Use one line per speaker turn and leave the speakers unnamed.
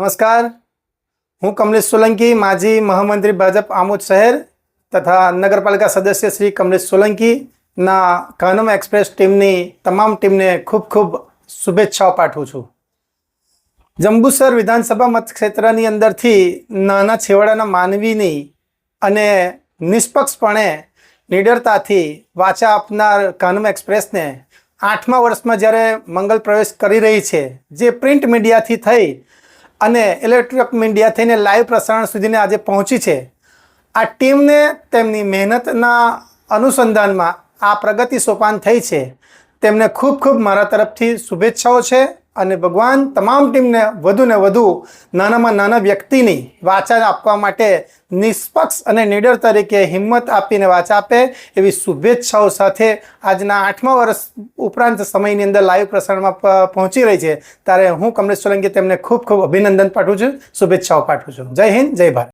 નમસ્કાર. હું કમલેશ સોલંકી, માજી મહામંત્રી ભાજપ આમોદ શહેર તથા નગરપાલિકા સદસ્ય શ્રી કમલેશ સોલંકીના કાનમ એક્સપ્રેસ ટીમની તમામ ટીમને ખૂબ ખૂબ શુભેચ્છાઓ પાઠવું છું. જંબુસર વિધાનસભા મતક્ષેત્રની અંદરથી નાના છેવાડાના માનવીની અને નિષ્પક્ષપણે નિડરતાથી વાચા આપનાર કાનમ એક્સપ્રેસને આઠમા વર્ષમાં જ્યારે મંગલ પ્રવેશ કરી રહી છે, જે પ્રિન્ટ મીડિયાથી થઈ અને ઇલેક્ટ્રોનિક મીડિયા થઈને લાઈવ પ્રસારણ સુધીને આજે પહોંચી છે. આ ટીમને તેમની મહેનતના અનુસંધાનમાં આ પ્રગતિ સોપાન થઈ છે. તેમને ખૂબ ખૂબ મારા તરફથી શુભેચ્છાઓ છે. અને ભગવાન તમામ ટીમને વધુ ને વધુ નાનામાં નાના વ્યક્તિની વાચા આપવા માટે નિષ્પક્ષ અને નિડર તરીકે હિંમત આપીને વાચા આપે એવી શુભેચ્છાઓ સાથે આજના આઠમા વર્ષ ઉપરાંત સમયની અંદર લાઈવ પ્રસારણમાં પહોંચી રહી છે. ત્યારે હું કમલેશ સોલંકી તેમને ખૂબ ખૂબ અભિનંદન પાઠવું છું. શુભેચ્છાઓ પાઠવું છું. જય હિન્દ, જય ભારત.